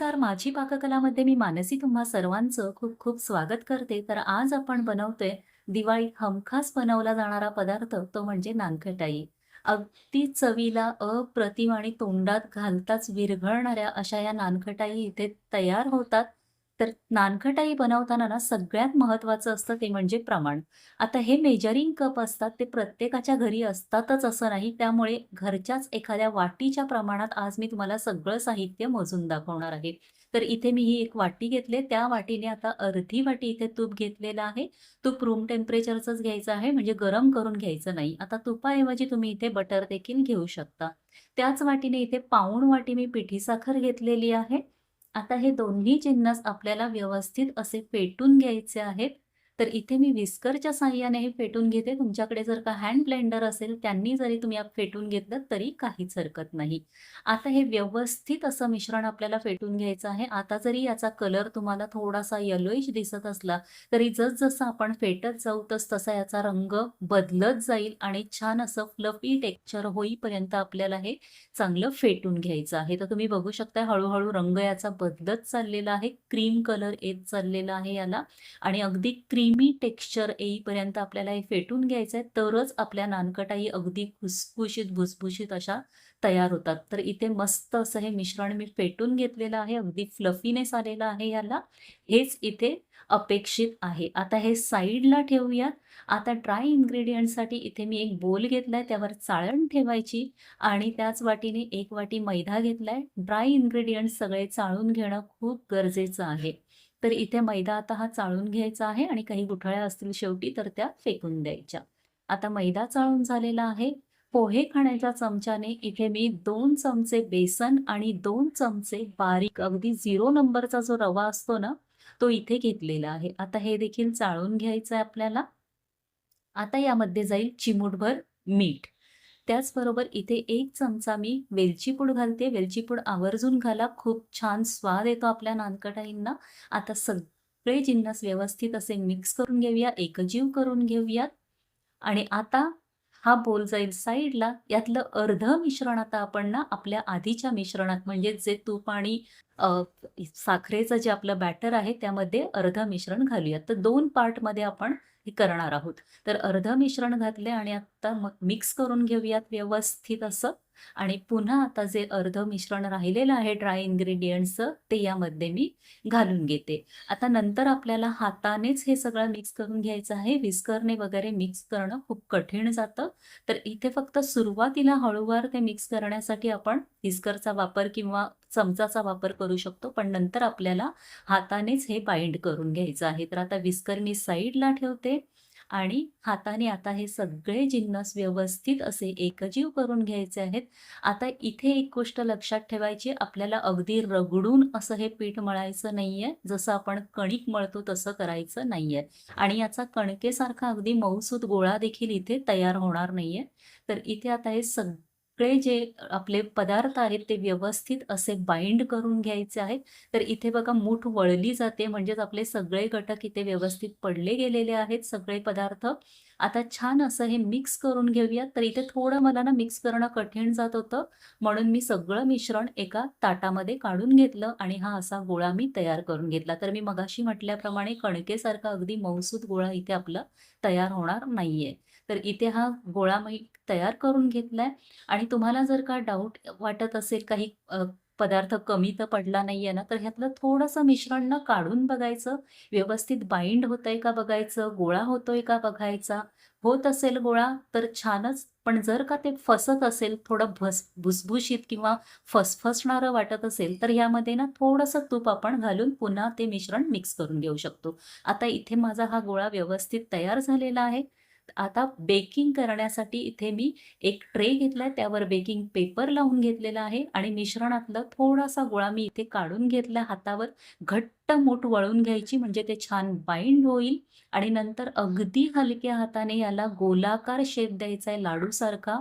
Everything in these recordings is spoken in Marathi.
नमस्कार. माझी पाककलामध्ये मी मानसी तुम्हा सर्वांचं खूप खूप स्वागत करते. तर आज आपण बनवतोय दिवाळीत हमखास बनवला जाणारा पदार्थ तो म्हणजे नानखटाई. अगदी चवीला अप्रतिम आणि तोंडात घालताच विरघळणाऱ्या अशा या नानखटाई इथे तयार होतात. तर नानखटाई बनवताना ना सगळ्यात महत्वाचं असतं ते म्हणजे प्रमाण. आता हे मेजरिंग कप असतात ते प्रत्येकाच्या घरी असतातच असं नाही. त्यामुळे घरच्याच एखाद्या वाटीच्या प्रमाणात आज मी तुम्हाला सगळं साहित्य मोजून दाखवणार आहे. तर इथे मी ही एक वाटी घेतले. त्या वाटीने आता अर्धी वाटी इथे तूप घेतलेलं आहे. तूप रूम टेम्परेचरचंच घ्यायचं आहे म्हणजे गरम करून घ्यायचं नाही. आता तुपाऐवजी तुम्ही इथे बटर देखील घेऊ शकता. त्याच वाटीने इथे पाऊण वाटी मी पिठी साखर घेतलेली आहे. आता हे दोन्ही जिन्नस आपल्याला व्यवस्थित असे पेटून घ्यायचे आहेत. तर इथे मी विस्करच्या साह्याने हे फेटून घेते. तुमच्याकडे जर का हँड ब्लेंडर असेल त्यांनी जरी तुम्ही फेटून घेतलं तरी काहीच हरकत नाही. आता हे व्यवस्थित असं मिश्रण आपल्याला फेटून घ्यायचं आहे. आता जरी याचा कलर तुम्हाला थोडासा येलोइश दिसत असला तरी जसजसं आपण फेटत जाऊ तस तसा याचा रंग बदलत जाईल आणि छान असं फ्लफी टेक्स्चर होईपर्यंत आपल्याला हे चांगलं फेटून घ्यायचं आहे. तर तुम्ही बघू शकता हळूहळू रंग याचा बदलत चाललेला आहे. क्रीम कलर येत चाललेला आहे याला. आणि अगदी क्रीम टेक्स्चर येईपर्यंत आपल्याला हे फेटून घ्यायचं आहे तरच आपल्या नानकटाई अगदी खुसखुशीत भुसभुशीत अशा तयार होतात. तर इथे मस्त असं हे मिश्रण मी फेटून घेतलेलं आहे अगदी फ्लफीनेस आलेलं आहे याला हेच इथे अपेक्षित आहे. आता हे साईडला ठेवूयात. आता ड्राय इन्ग्रेडियंटसाठी इथे मी एक बोल घेतलाय त्यावर चाळण ठेवायची आणि त्याच वाटीने एक वाटी मैदा घेतलाय. ड्राय इन्ग्रेडियंट सगळे चाळून घेणं खूप गरजेचं आहे. तर इथे मैदा आता हा चाळून घ्यायचा आहे आणि काही गुठळ्या असतील शेवटी तर त्या फेकून द्यायच्या. आता मैदा चाळून झालेला आहे. पोहे खाण्याच्या चमच्याने इथे मी दोन चमचे बेसन आणि दोन चमचे बारीक अगदी झिरो नंबरचा जो रवा असतो ना तो इथे घेतलेला आहे. आता हे देखील चाळून घ्यायचं आहे आपल्याला. आता यामध्ये जाईल चिमूटभर मीठ. त्याचबरोबर इथे एक चमचा मी वेलची पूड घालते. वेलची पूड आवर्जून घाला. खूप छान स्वाद येतो आपल्या नानकटाईंना. आता सगळे जिन्नस व्यवस्थित असे मिक्स करून घेऊया. एकजीव करून घेऊयात आणि आता हा बोल जाईल साईडला. यातलं अर्ध मिश्रण आता आपण ना आपल्या आधीच्या मिश्रणात म्हणजे जे तूप आणि साखरेचं जे आपलं बॅटर आहे त्यामध्ये अर्ध मिश्रण घालूयात. तर दोन पार्टमध्ये आपण हे करणार आहोत. तर अर्ध मिश्रण घातले आणि आता मिक्स करून घेऊयात व्यवस्थित असं. आणि पुन्हा आता जे अर्ध मिश्रण राहिलेलं आहे ड्राय इन्ग्रेडियंट्सचं ते यामध्ये मी घालून घेते. आता नंतर आपल्याला हातानेच हे सगळं मिक्स करून घ्यायचं आहे. विस्करने वगैरे मिक्स करणं खूप कठीण जातं. तर इथे फक्त सुरुवातीला हळूवार ते मिक्स करण्यासाठी आपण विस्करचा वापर किंवा चमचाचा वापर करू शकतो. पण नंतर आपल्याला हातानेच हे बाइंड करून घ्यायचं आहे. तर आता विस्कर मी साईडला ठेवते. आणि हाताने आता हे सगळे जिन्नस व्यवस्थित असे एकजीव करून घ्यायचे आहेत. आता इथे एक गोष्ट लक्षात ठेवायची आपल्याला अगदी रगडून असं हे पीठ मळायचं नाहीये. जसं आपण कणिक मळतो तसं करायचं नाहीये. आणि याचा कणकेसारखा अगदी मऊसूत गोळा देखील इथे तयार होणार नाहीये. तर इथे आता हे सगळं सगळे जे आपले पदार्थ आहेत ते व्यवस्थित असे बाइंड करून घ्यायचे आहेत. तर इथे बघा मूठ वळली जाते म्हणजेच आपले सगळे घटक इथे व्यवस्थित पडले गेलेले आहेत सगळे पदार्थ. आता छान असं हे मिक्स करून घेऊया तर इथे थोडं मला ना मिक्स करणं कठीण जात होतं. म्हणून मी सगळं मिश्रण एका ताटामध्ये काढून घेतलं आणि हा असा गोळा मी तयार करून घेतला. तर मी मगाशी म्हटल्याप्रमाणे कणकेसारखा अगदी मौसूद गोळा इथे आपला तयार होणार नाहीये. तर इथे हा गोळा मी तयार करून घेतलाय. आणि तुम्हाला जर का डाऊट वाटत असेल काही पदार्थ कमी तर पडला नाहीये ना तर ह्यातलं थोडंसं मिश्रण ना काढून बघायचं. व्यवस्थित बाइंड होतंय का बघायचं गोळा होतोय का बघायचा. होत असेल गोळा तर छानच. पण जर का ते फसत असेल थोडं भस भुसभुशीत किंवा फसफसणारं वाटत असेल तर ह्यामध्ये ना थोडंसं तूप आपण घालून पुन्हा ते मिश्रण मिक्स करून घेऊ शकतो. आता इथे माझा हा गोळा व्यवस्थित तयार झालेला आहे. आता बेकिंग करण्यासाठी इथे मी एक ट्रे घेतलाय त्यावर बेकिंग पेपर लावून घेतलेला आहे आणि मिश्रणातला थोडासा गोळा मी इथे काढून घेतला हातावर. घट्ट मोठ वळून घ्यायची म्हणजे ते छान बाइंड होईल आणि नंतर अगदी हलक्या हाताने याला गोलाकार शेप द्यायचा आहे लाडूसारखा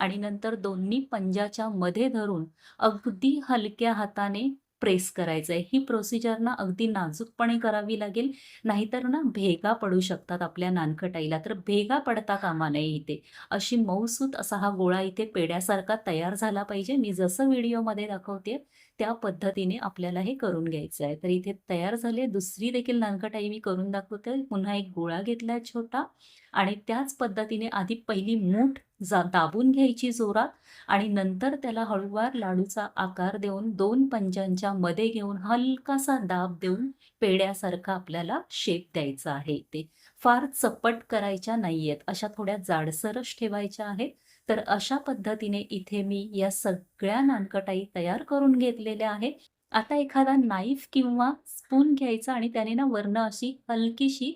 आणि नंतर दोन्ही पंजाच्या मध्ये धरून अगदी हलक्या हाताने प्रेस करायचं आहे ही प्रोसिजर ना अगदी नाजूकपणे करावी लागेल. नाहीतर ना भेगा पडू शकतात आपल्या नानखटाईला. तर भेगा पडता कामा नये इथे. अशी मऊसूत असा हा गोळा इथे पेड्यासारखा तयार झाला पाहिजे. मी जसं व्हिडिओमध्ये दाखवते त्या पद्धतीने आपल्याला हे करून घ्यायचं आहे. तर इथे तयार झाले दुसरी देखील नानकटाई मी करून दाखवते. पुन्हा एक गोळा घेतलाय छोटा आणि त्याच पद्धतीने आधी पहिली मूठ जा दाबून घ्यायची जोरात आणि नंतर त्याला हळूवार लाडूचा आकार देऊन दोन पंजांच्या मध्ये घेऊन हलकासा दाब देऊन पेढ्यासारखा आपल्याला शेप द्यायचा आहे ते फार चपट करायच्या नाहीयेत. अशा थोड्या जाडसरच ठेवायच्या आहेत. तर अशा पद्धतीने इथे मी या सगळ्या नानकटाई तयार करून घेतलेल्या आहेत. आता एखादा नाईफ किंवा स्पून घ्यायचा आणि त्याने ना वरनं अशी हलकीशी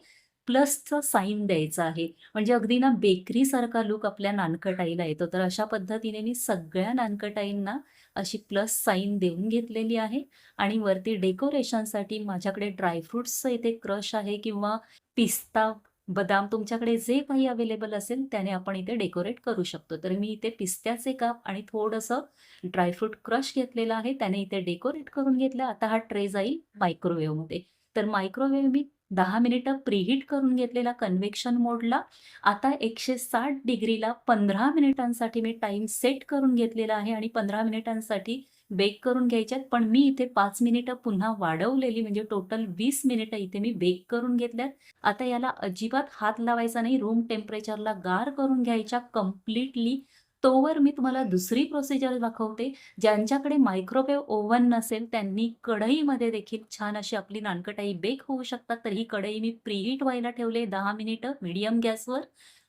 प्लसचं साईन द्यायचं आहे. म्हणजे अगदी ना बेकरीसारखा लूक आपल्या नानकटाईला येतो. तर अशा पद्धतीने मी सगळ्या नानकटाईंना अशी प्लस साईन देऊन घेतलेली आहे आणि वरती डेकोरेशनसाठी माझ्याकडे ड्रायफ्रुट्सचं इथे क्रश आहे किंवा पिस्ता, बदाम तुमच्याकडे जे काही अवेलेबल असेल त्याने आपण इथे डेकोरेट करू शकतो. तर मी इथे पिस्त्याचे काप आणि थोडंसं ड्रायफ्रूट क्रश घेतलेलं आहे. त्याने इथे डेकोरेट करून घेतलं. आता हा ट्रे जाईल मायक्रोवेव्हमध्ये. तर मायक्रोवेव्ह मी दहा मिनिटं प्रीहीट करून घेतलेला कन्व्हेक्शन मोडला. आता 160 डिग्रीला 15 मिनिटांसाठी मी टाईम सेट करून घेतलेला आहे आणि 15 मिनिटांसाठी बेक करून घ्यायच्यात पण मी इथे पाच मिनिटं पुन्हा वाढवलेली म्हणजे टोटल वीस मिनिटं इथे मी बेक करून घेतल्यात. आता याला अजिबात हात लावायचा नाही. रूम टेम्परेचरला गार करून घ्यायच्या कंप्लीटली. तोवर मी तुम्हाला दुसरी प्रोसिजर दाखवते. ज्यांच्याकडे मायक्रोवेव्ह ओव्हन नसेल त्यांनी कढईमध्ये देखील छान अशी आपली नानकटाई बेक होऊ शकतात. तर ही कढई मी प्रीहीट व्हायला ठेवले दहा मिनिटं मिडियम गॅसवर.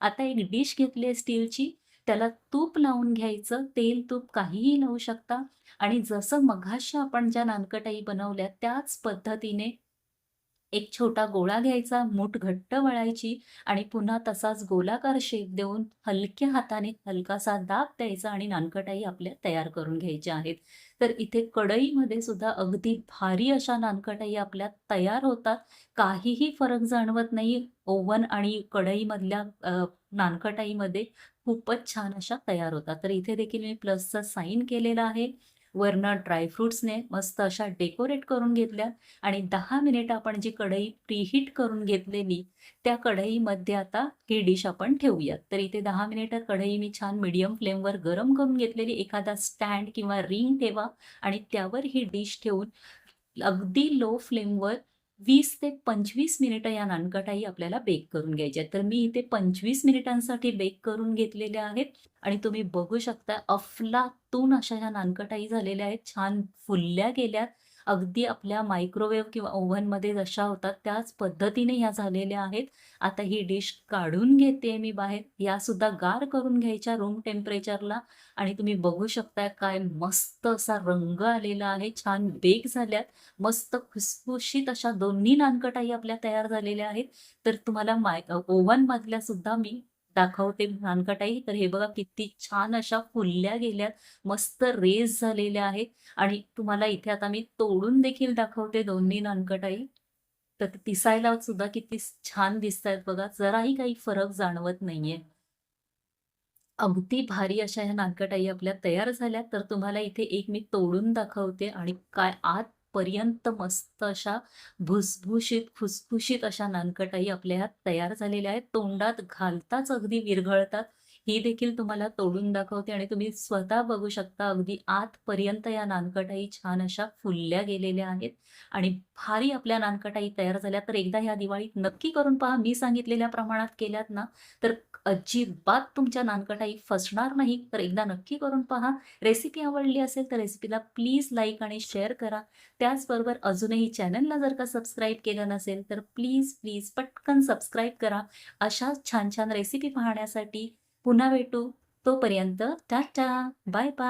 आता एक डिश घेतली आहे स्टीलची. त्याला तूप लावून घ्यायचं. तेल, तूप काहीही लावू शकता आणि जसं मघाशी आपण ज्या नानकटाई बनवल्या त्याच पद्धतीने एक छोटा गोळा घ्यायचा, मूठ घट्ट वळायची आणि पुन्हा तसाच गोलाकार शेप देऊन हलक्या हाताने हलकासा दाब द्यायचा आणि नानकटाई आपल्या तयार करून घ्यायच्या आहेत. तर इथे कढईमध्ये सुद्धा अगदी भारी अशा नानकटाई आपल्या तयार होतात. काहीही फरक जाणवत नाही ओव्हन आणि कढईमधल्या नानकटाईमध्ये खूपच छान अशा तयार होतात. तर इथे देखील मी प्लसचा साइन केलेला आहे. वरनं ड्रायफ्रुट्सने मस्त अशा डेकोरेट करून घेतल्या आणि दहा मिनिटं आपण जी कढई प्रीहीट करून घेतलेली त्या कढईमध्ये आता ही डिश आपण ठेवूयात. तर इथे दहा मिनिटं कढई मी छान मिडियम फ्लेमवर गरम करून घेतलेली. एखादा स्टँड किंवा रिंग ठेवा आणि त्यावर ही डिश ठेवून अगदी लो फ्लेमवर वीस ते 25 मिनिटं या नानकटाई आपल्याला बेक करून घ्यायच्या तर मी इथे 25 मिनिटांसाठी बेक करून घेतलेल्या आहेत आणि तुम्ही बघू शकता अफलातून अशा ह्या नानकटाई झालेल्या आहेत. छान फुलल्या गेल्यात. अगदी आपल्या मायक्रोवेव्ह किंवा ओव्हनमध्ये जशा होतात त्याच पद्धतीने ह्या झालेल्या आहेत. आता ही डिश काढून घेते मी बाहेर. यासुद्धा गार करून घ्यायच्या रूम टेम्परेचरला आणि तुम्ही बघू शकताय काय मस्त असा रंग आलेला आहे. छान बेक झाल्यात. मस्त खुसखुशीत अशा दोन्ही नानकटाई आपल्या तयार झालेल्या आहेत. तर तुम्हाला माय ओव्हनमधल्या सुद्धा मी दाखवते नानकटाई. तर हे बघा किती छान अशा फुलल्या गेल्यात. मस्त रेस झालेल्या आहेत आणि तुम्हाला इथे आता मी तोडून देखील दाखवते दोन्ही नानकटाई. तर दिसायला सुद्धा किती छान दिसतायत बघा. जराही काही फरक जाणवत नाहीये. अगदी भारी अशा ह्या नानकटाई आपल्या तयार झाल्या. तर तुम्हाला इथे एक मी तोडून दाखवते आणि काय आत पर्यंत मस्त अशा भुसभुशीत, खुसखुशीत अशा नानकटाई आपल्या ह्यात तयार झालेल्या आहेत. तोंडात घालताच अगदी विरघळतात. ही देखील तुम्हाला तोडून दाखवते आणि तुम्ही स्वतः बघू शकता अगदी आतपर्यंत या नानकटाई छान अशा फुलल्या गेलेल्या आहेत आणि भारी आपल्या नानकटाई तयार झाल्या. तर एकदा ह्या दिवाळीत नक्की करून पहा. मी सांगितलेल्या प्रमाणात केल्यात ना तर अजिबात तुमच्या नानकटाई फसणार नाही. तर एकदा नक्की करून पहा. रेसिपी आवडली असेल तर रेसिपीला प्लीज लाईक आणि शेअर करा. त्याचबरोबर अजूनही चॅनलला जर का सबस्क्राईब केलं नसेल तर प्लीज, प्लीज पटकन सबस्क्राईब करा. अशाच छान-छान रेसिपी पाहण्यासाठी पुन्हा भेटू. तोपर्यंत टाटा, बाय बाय.